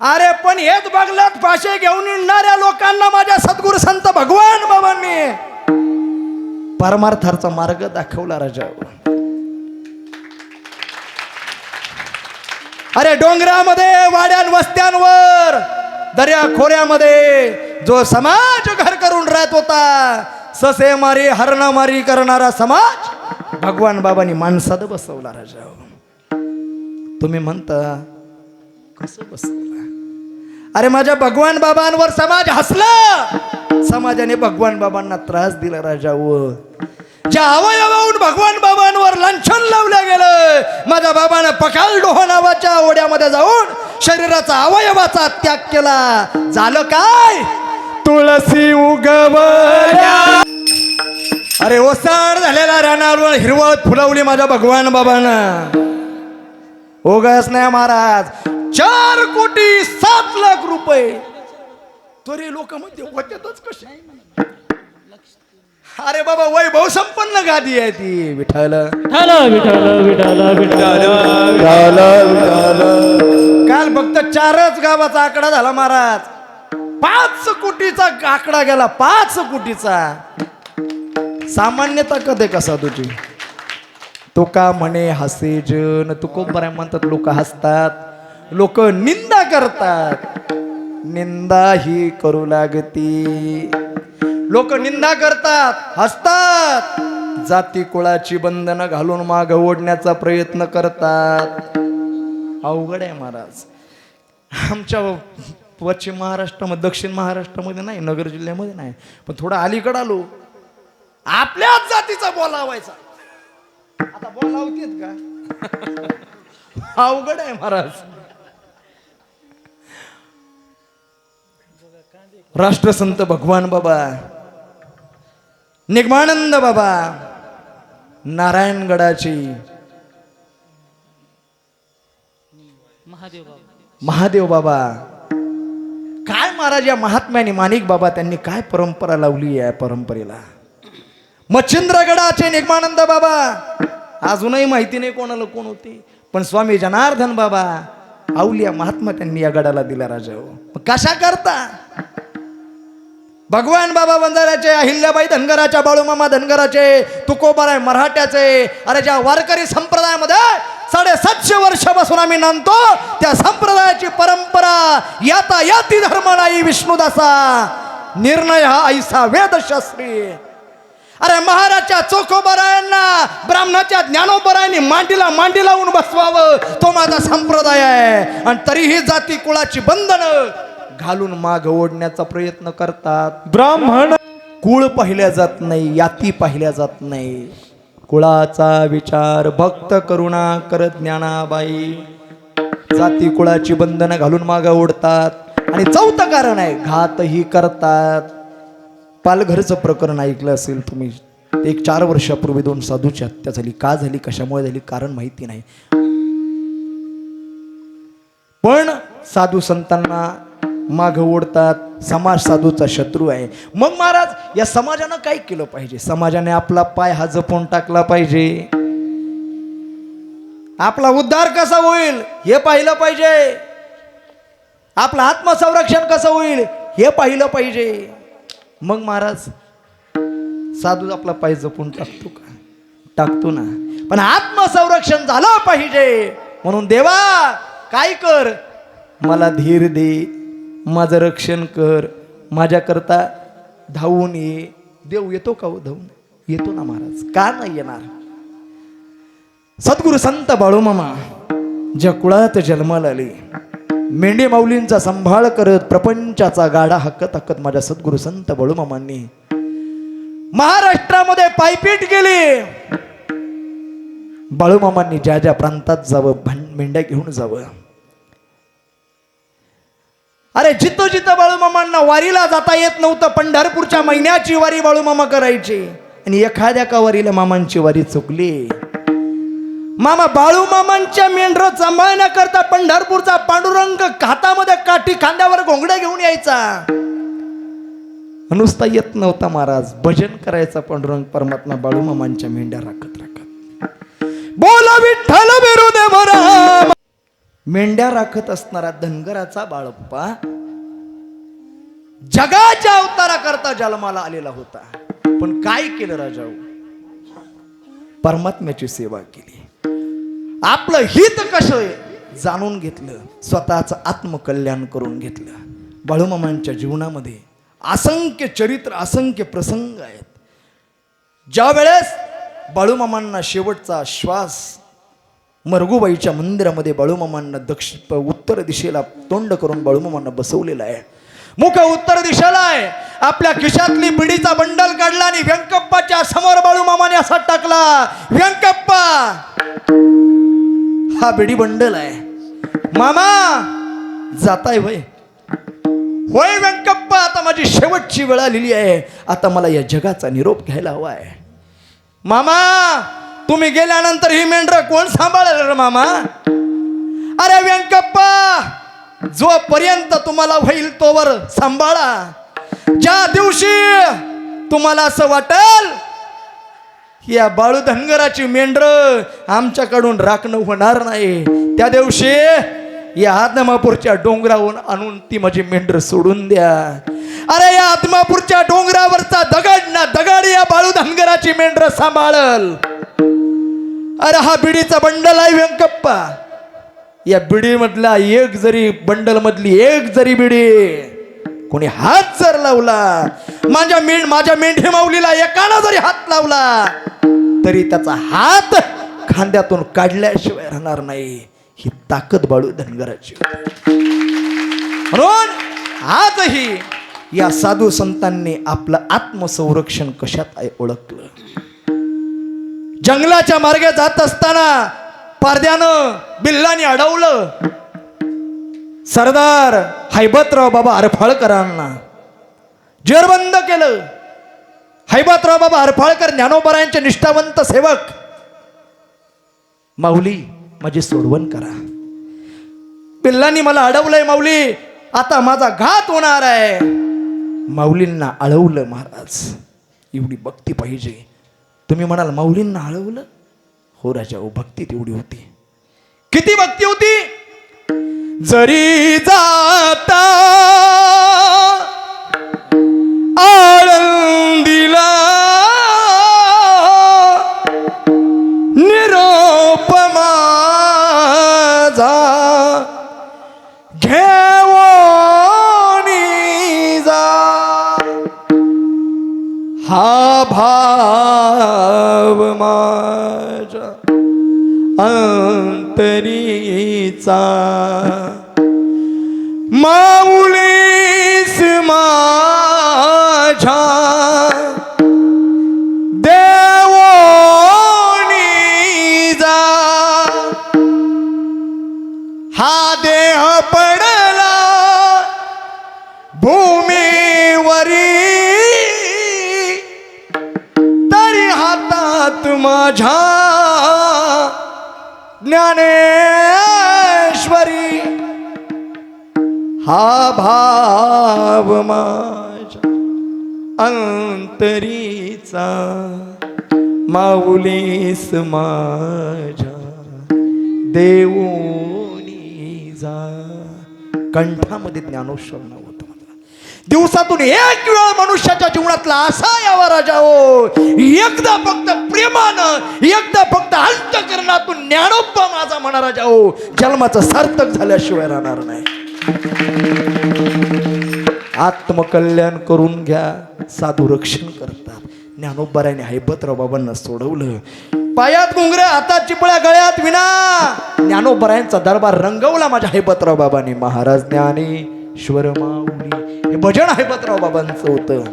अरे पण हेच बगलात भाषे घेऊन येणाऱ्या लोकांना माझ्या सद्गुरु संत भगवान बाबांनी. परमार्थाचा मार्ग दाखवला राजा. अरे डोंगरामध्ये वाड्यान वस्त्यांवर दर्या खोऱ्यामध्ये जो समाज घर करून राहत होता ससे मारी हरण मारी करणारा समाज भगवान बाबांनी माणसात बसवला राजा. तुम्ही म्हणता कसं बसवला? अरे माझ्या भगवान बाबांवर समाज हसला. समाजाने भगवान बाबांना त्रास दिला राजा व ज्या अवयवाहून भगवान बाबांवर लंचन लावलं गेलं माझ्या बाबानं पकाल डोह नावाच्या ओढ्यामध्ये जाऊन शरीराचा अवयवाचा त्याग केला. झालं काय? तुळसी उगवल्या. अरे ओसाड झालेला रानावर हिरवळ फुलवली माझ्या भगवान बाबानं. ओगस नाही महाराज चार कोटी सात लाख रुपये. तरी लोक मध्ये होत्यातच कसे अरे बाबा वैभव संपन्न गादी आहे ती. विठ्ठल. काल फक्त चारच गावाचा आकडा झाला महाराज. पाच कोटीचा आकडा गेला पाच कोटीचा. सामान्यता कधी कसा तुझी? तुका म्हणे हसे जन तुकोबऱ्या म्हणतात लोक हसतात. लोक निंदा करतात. निंदा ही करू लागती. लोक निंदा करतात हसतात. जाती कुळाची बंधनं घालून माग ओढण्याचा प्रयत्न करतात. अवघड आहे महाराज. आमच्या पश्चिम महाराष्ट्रामध्ये दक्षिण महाराष्ट्रामध्ये नाही नगर जिल्ह्यामध्ये नाही. पण थोडं अलीकडं आलो. आपल्याच जातीचा बोलावायचा आता बोलावतेत का? अवघड आहे महाराज. राष्ट्रसंत भगवान बाबा निगमानंद बाबा नारायणगडाची महादेव बाबा. महादेव बाबा. काय महाराज या महात्म्याने माणिक बाबा त्यांनी काय परंपरा लावली या परंपरेला? मच्छिंद्रगडाचे निर्मानंद बाबा. अजूनही माहिती नाही कोणाला कोण होते पण स्वामी जनार्दन बाबा आवलिया महात्मा त्यांनी या गडाला दिला राजा हो. कशा करता? भगवान बाबा बंजाऱ्याचे अहिल्याबाई धनगराच्या बाळूमामा धनगराचे तुकोबाराय मराठ्याचे अरे ज्या वारकरी संप्रदायामध्ये साडेसातशे वर्षापासून आम्ही नांदतो त्या संप्रदायाची परंपरा याता याती धर्म नाही विष्णुदासा. निर्णय हा ऐसा वेदशास्त्री. अरे महाराजच्या चोखोबरायांना ब्राह्मणाच्या ज्ञानोबरायांनी मांडीला मांडी लावून बसवावं तो माझा संप्रदाय आहे. आणि तरीही जाती कुळाची बंधनं घालून माग ओढण्याचा प्रयत्न करतात. ब्राह्मण कुळ पाहिल्या जात नाही याती पाहिल्या जात नाही. कुळाचा विचार भक्त करुणा करत ज्ञानाबाई. जाती कुळाची बंधनं घालून माग ओढतात आणि चौथं कारण आहे घातही करतात. पालघरचं प्रकरण ऐकलं असेल तुम्ही एक चार वर्षापूर्वी दोन साधूची हत्या झाली. का झाली कशामुळे झाली कारण माहिती नाही. पण साधू संतांना माग ओढतात समाज साधूचा शत्रू आहे. मग महाराज या समाजानं काय केलं पाहिजे? समाजाने आपला पाय हा जपून टाकला पाहिजे. आपला उद्धार कसा होईल हे पाहिलं पाहिजे. आपलं आत्मसंरक्षण कसं होईल हे पाहिलं पाहिजे. मग महाराज साधू आपला पाय जपून टाकतो का? टाकतो ना. पण आत्मसंरक्षण झालं पाहिजे. म्हणून देवा काय कर? मला धीर दे. माझं रक्षण कर माझ्याकरता धावून ये. देव येतो का हो धावून? येतो ना महाराज. का नाही येणार? सद्गुरु संत बाळूमामा ज्या कुळात जन्माला आले. मेंढे माऊलींचा सांभाळ करत प्रपंचाचा गाडा हक्कत हक्कत माझ्या सद्गुरु संत बाळूमामांनी महाराष्ट्रामध्ये पायपीट केली. बाळूमामांनी ज्या ज्या प्रांतात जावं भां- मेंढ्या घेऊन जावं अरे जिथं जिथं बाळूमामांना वारीला जाता येत नव्हतं पंढरपूरच्या महिन्याची वारी बाळूमामा करायची. आणि एखाद्या का वारीला मामांची वारी चुकली? मामा बाळूमामांच्या मेंढर सांभाळण्याकरता पंढरपूरचा पांडुरंग हातामध्ये काठी खांद्यावर घोंगड्या घेऊन यायचा. नुसता येत नव्हता महाराज. भजन करायचा पांडुरंग परमात्मा बाळूमामांच्या मेंढ्या राखत राखत. बोला विठ्ठल विरुद्ध मेंढ्या राखत असणारा धनगराचा बाळप्पा जगाच्या अवताराकरता जन्माला आलेला होता. पण काय केलं राजाऊ परमात्म्याची सेवा केली. आपलं हित कसं आहे? जाणून घेतलं. स्वतःचं आत्मकल्याण करून घेतलं. बाळूमामांच्या जीवनामध्ये असंख्य चरित्र असंख्य प्रसंग आहेत. ज्या वेळेस बाळूमामांना शेवटचा श्वास मरगुबाईच्या मंदिरामध्ये बाळूमामांना दक्षिण उत्तर दिशेला तोंड करून बाळूमामांना बसवलेलं आहे. मुख उत्तर दिशेला आहे. आपल्या खिशातली बिडीचा बंडल काढला आणि व्यंकप्पाच्या समोर बाळूमामाने असा टाकला व्यंकप्पा! हा बिडी बंडल आहे. मामा जाताय वय होय व्यंकप्पा आता माझी शेवटची वेळ आलेली आहे. आता मला या जगाचा निरोप घ्यायला हवा आहे. मामा तुम्ही गेल्यानंतर ही मेंढर कोण सांभाळेल रे मामा? अरे व्यंकप्पा जोपर्यंत तुम्हाला होईल तोवर सांभाळा. ज्या दिवशी तुम्हाला असं वाटेल या बाळू धनगराची मेंढर आमच्याकडून राखणं होणार नाही. त्या दिवशी या आदमापूरच्या डोंगरावरून आणून ती माझी मेंढर सोडून द्या. अरे या आदमापूरच्या डोंगरावरचा दगड ना दगड या बाळू धनगराची मेंढर सांभाळल. अरे हा बिडीचा बंडल आहे व्यंकप्पा. या बिडी मधला एक जरी बंडल मधली एक जरी बिडी कोणी हात जर लावला माझ्या मेंढ माझ्या मेंढी माऊलीला एकाला जरी हात लावला तरी त्याचा हात खांद्यातून काढल्याशिवाय राहणार नाही. ही ताकद बाळू धनगराची. म्हणून आजही या साधू संतांनी आपलं आत्मसंरक्षण कशात आहे ओळखलं? जंगलाच्या मार्गे जात असताना पारद्यानं बिल्लाने अडवलं. सरदार हैबतराव बाबा हरफाळकरांना जेरबंद केलं. हैबतराव बाबा हरफाळकर ज्ञानोबरायांचे निष्ठावंत सेवक. माऊली माझी सोडवण करा. पिल्लांनी मला अडवलंय माऊली आता माझा घात होणार आहे. माऊलींना अडवलं महाराज एवढी भक्ती पाहिजे. तुम्ही म्हणाल माऊलींना हळवलं. हो राजा हो भक्ती तेवढी होती. किती भक्ती होती? जरी जाता अंतरीचा माऊलीस माझ्या देवोनी जा. हा देह पडला भूमीवरी. तरी हातात माझ्या परी हा भाव माझ्या अंतरीचा माऊलीस माझ्या देऊनी जा. कंठामध्ये ज्ञानोश्वर नाव. दिवसातून एक वेळ मनुष्याच्या जीवनातला असा यावा राजा हो. एकदा फक्त प्रेमानं एकदा फक्त अंतकरणातून ज्ञानोप्पा माझा म्हणा राजा हो. जन्माचं सार्थक झाल्याशिवाय राहणार नाही. आत्मकल्याण करून घ्या साधू रक्षण करतात. ज्ञानोबराने हैबतराव बाबांना सोडवलं. पायात घुंगऱ्या हातात चिपळ्या गळ्यात विना ज्ञानोबरायांचा दरबार रंगवला माझ्या हैबतराव बाबांनी. महाराज ज्ञानेश्वर माऊली. भजन हैबतराव बाबांचं होतं.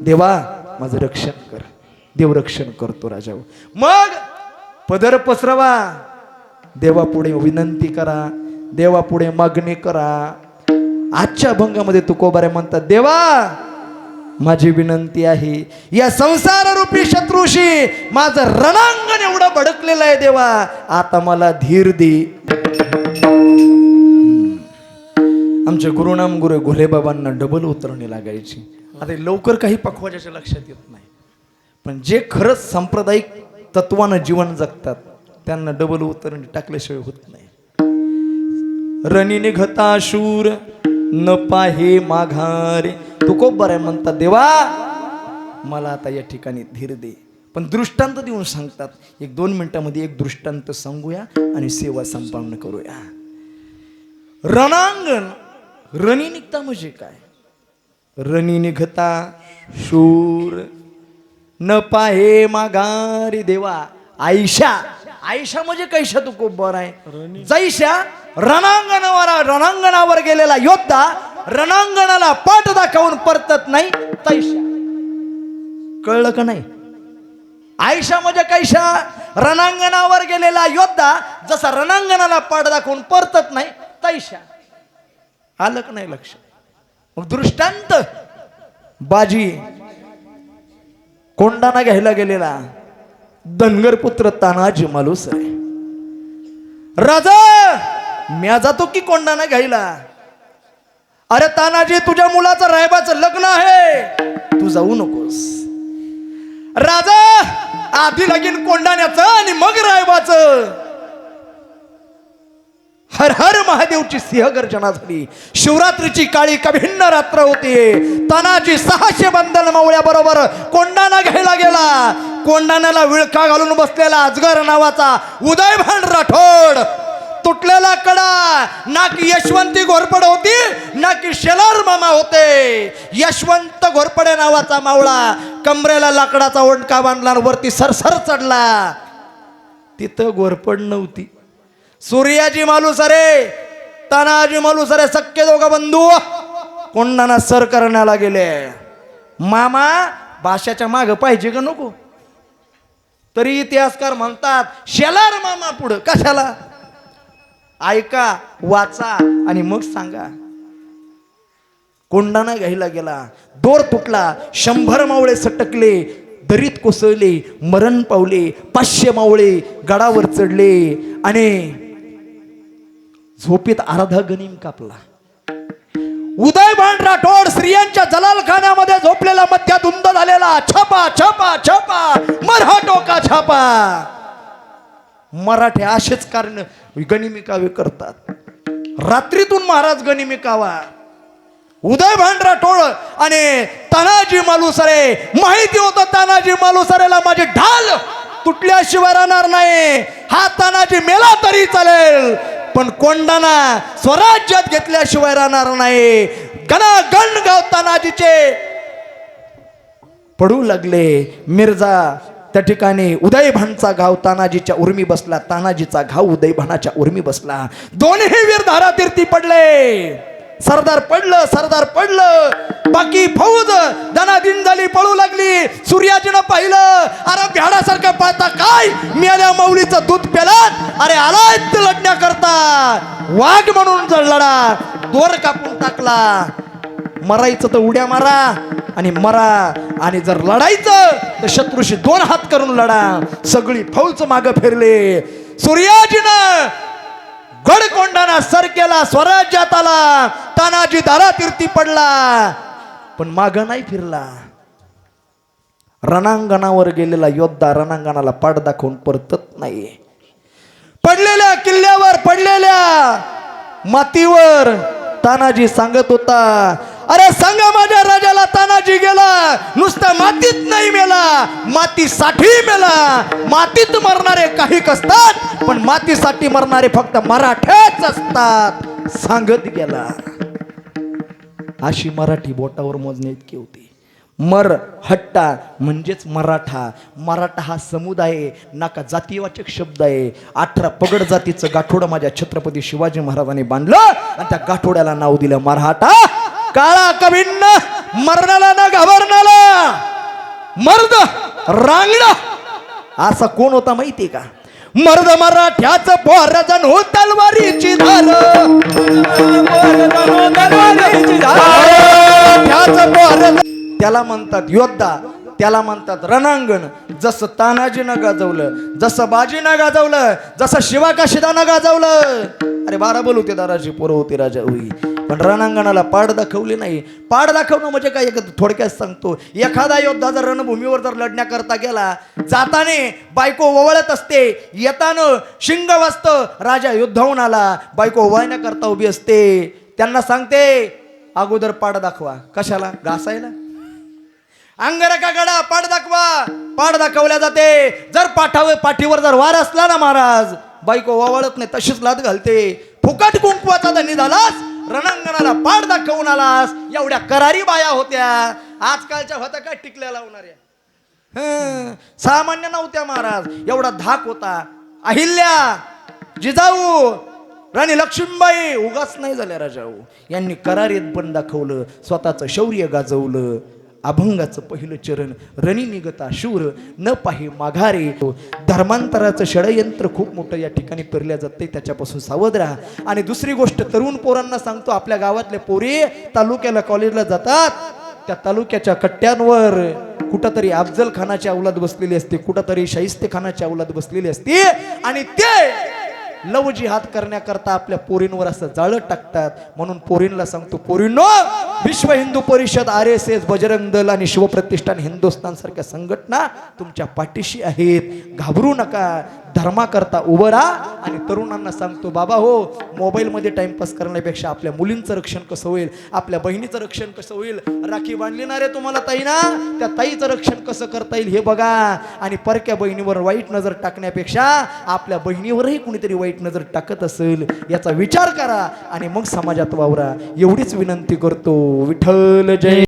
देवा माझं रक्षण कर. देवरक्षण करतो राजा मग पदर पसरवा. देवापुढे विनंती करा. देवापुढे मागणी करा. आजच्या भंगामध्ये तुकोबारे म्हणतात देवा माझी विनंती आहे या संसार रूपी शत्रूशी माझं रणांगण एवढं भडकलेलं आहे देवा. आता मला धीर दे. आमच्या गुरुनाम गुरु घोलेबाबांना डबल उतरणी लागायची. आता लवकर काही पखवाजाच्या लक्षात येत नाही. पण जे खरंच सांप्रदायिक तत्वानं जीवन जगतात त्यांना डबल उतरणी टाकल्याशिवाय होत नाही. रणी निघता शूर न पाहे माघारे. तू खूप बरं आहे म्हणतात देवा मला आता या ठिकाणी धीर दे. पण दृष्टांत देऊन सांगतात एक दोन मिनिटामध्ये एक दृष्टांत सांगूया आणि सेवा संपन्न करूया. रणांगण रणी निघता म्हणजे काय? रणी निघता शूर. न पाहे माघारी देवा. आयशा. आयशा म्हणजे कैशा तू खूप बरं आहे. जैशा रणांगणावर रणांगणावर गेलेला योद्धा रणांगणाला पाठ दाखवून परतत नाही. तैशा. कळलं का नाही? आयशा म्हणजे कैशा. रणांगणावर गेलेला योद्धा जसा रणांगणाला पाठ दाखवून परतत नाही तैशा. आलं का नाही लक्ष? मग दृष्टांत. बाजी कोंडाना घ्यायला गेलेला. धनगर पुत्र तानाजी मालुसरे राजा म्या जातो की कोंडाना घ्यायला? अरे तानाजी तुझ्या मुलाचं रायबाचं लग्न आहे. तू जाऊ नकोस. राजा आधी लगीन कोंडाण्याचं आणि मग रायबाचं. हर हर महादेवची सिंहगर्जना झाली. शिवरात्रीची काळी कभिन्न रात्र होती. तानाजी सहाशे बंधन मावळ्या बरोबर कोंडाणा घ्यायला गेला. कोंडाण्याला विळखा घालून बसलेला अजगर नावाचा उदयभान राठोड. तुटलेला कडा. ना की यशवंती घोरपड होती ना की शेलार मामा होते. यशवंत घोरपडे नावाचा मावळा कमरेला लाकडाचा ओंडका बांधला वरती सरसर चढला. तिथं घोरपड नव्हती. सूर्याजी मालुसरे तानाजी मालुसरे सख्खे दोघं बंधू कोंडाना सर करण्याला गेले. मामा भाषाच्या माग पाहिजे का नको? तरी इतिहासकार म्हणतात शेलार मामा पुढं कशाला? ऐका वाचा आणि मग सांगा. कोंडाना घ्यायला गेला दोर तुटला शंभर मावळे सटकले दरीत कोसळले मरण पावले पाचशे मावळे गडावर चढले आणि झोपेत अर्धा गनिम कापला. उदयभान राठोड स्त्रियांच्या जलाल खाण्यामध्ये झोपलेला मध्या धुंद झालेला छापा छापा छापा मरहा टोका छापा. मराठी असेच कारण गणिमिकावे करतात. रात्रीतून महाराज गणिमिकावा उदय भांडरा टोळ आणि तानाजी मालुसरे माहिती होतं तानाजी मालुसरेला माझे ढाल तुटल्याशिवाय राहणार नाही. हा तानाजी मेला तरी चालेल. पण कोंडाना स्वराज्यात घेतल्याशिवाय राहणार नाही. गणा गण गाव पडू लागले. मिर्झा त्या ठिकाणी उदयभानचा घाव तानाजीच्या उर्मी बसला तानाजीचा घाव उदयभानाच्या उर्मी बसला. दोन्ही वीर धारातीर्थी पडले. सरदार पडलं सरदार पडलं. बाकी फौज दनादिन झाली पळू लागली. सूर्याजीनं पाहिलं अरे भ्याडासारखं पाहता काय? मिळाल्या मौलीचं दूध पेलात अरे आलाय लढण्याकरता वाघ म्हणून जर लढा दोर कापून टाकला. मरायचं तर उड्या मारा आणि मरा. आणि जर लढायचं तर शत्रूशी दोन हात करून लढा. सगळी फौज माग फिरले. सूर्याजीनं गडकोंडाना सर केला स्वराज्यात आला. तानाजी दारातीर्थी पडला. पण माग नाही फिरला. रणांगणावर गेलेला योद्धा रणांगणाला पाठ दाखवून परतत नाही. पडलेल्या किल्ल्यावर पडलेल्या मातीवर तानाजी सांगत होता अरे सांगा माझ्या राजाला तानाजी गेला. नुसता मातीत नाही मेला मातीसाठी मेला. मातीत मरणारे काही असतात पण मातीसाठी मरणारे फक्त मराठेच असतात सांगत गेला. अशी मराठी बोटावर मोजणे इतकी होती. मर हट्टा म्हणजेच मराठा. मराठा हा समुदाय नाका जातीवाचक शब्द आहे. अठरा पगड जातीचं गाठोडं माझ्या छत्रपती शिवाजी महाराजांनी बांधलं आणि त्या गाठोड्याला नाव दिलं मराठा. काळा कभिन्न मरणाला ना घाबरणाला मर्द रांगडा. असा कोण होता माहितीये का? मर्द मराठ्याच पोहराचा हो तलवारीची धार. त्याला म्हणतात योद्धा त्याला म्हणतात रणांगण. जसं तानाजीनं गाजवलं जसं बाजीनं गाजवलं जसं शिवाकाशिदानं गाजवलं. अरे बारा बोल होते दाराजी पोरं होती राजा होई पण रणांगणाला पाड दाखवली नाही. पाड दाखवणं म्हणजे काय? एक थोडक्यात सांगतो. एखादा योद्धा जर रणभूमीवर जर लढण्याकरता गेला जाताने बायको ओवळत असते. येतानं शिंग वाजतं राजा युद्धाहून आला. बायको ओवाळण्याकरता उभी असते. त्यांना सांगते अगोदर पाड दाखवा. कशाला? घासायला? अंगरका गडा पाड दाखवा. पाड दाखवल्या जाते. जर पाठावे पाठीवर जर वार असला ना महाराज बायको ओवाळत नाही तशीच लाद घालते. फुकट कुंकवाचा धनी झालास रणांगणाला पाड दाखवून आलास. एवढ्या करारी बाया होत्या. आजकालच्या होत्या काय टिकल्या लावणाऱ्या? सामान्य नव्हत्या महाराज. एवढा धाक होता. अहिल्या जिजाऊ राणी लक्ष्मीबाई उगाच नाही झाल्या राजाऊ. यांनी करारीत पण दाखवलं स्वतःचं शौर्य गाजवलं. अभंगाचं पहिलं चरण रणी निगता शूर न पाही माघारे. धर्मांतराचं षडयंत्र खूप मोठं या ठिकाणी पेरल्या जाते त्याच्यापासून सावध राहा. आणि दुसरी गोष्ट तरुण पोरांना सांगतो आपल्या गावातले पोरे तालुक्याला कॉलेजला जातात. त्या तालुक्याच्या कट्ट्यांवर कुठंतरी अफजल खानाची अवलाद बसलेली असते कुठंतरी शाहिस्ते खानाची अवलाद बसलेली असते. आणि ते लव जिहाद करण्याकरता आपल्या पोरींवर असं जाळं टाकतात. म्हणून पोरींला सांगतो पोरींनो विश्व Hindu Parishad R S S Bajrang Dal आणि शिवप्रतिष्ठान हिंदुस्थान सारख्या संघटना तुमच्या पाठीशी आहेत. घाबरू नका. धर्माकरता उभं राहा आणि तरुणांना सांगतो बाबा हो मोबाईलमध्ये टाइमपास करण्यापेक्षा आपल्या मुलींचं रक्षण कसं होईल? आपल्या बहिणीचं रक्षण कसं होईल? राखी बांधली ना रे तुम्हाला ताई ना? त्या ताईचं रक्षण कसं करता येईल हे बघा. आणि परक्या बहिणीवर वाईट नजर टाकण्यापेक्षा आपल्या बहिणीवरही कुणीतरी वाईट नजर टाकत असेल याचा विचार करा आणि मग समाजात वावरा. एवढीच विनंती करतो. विठ्ठल जय.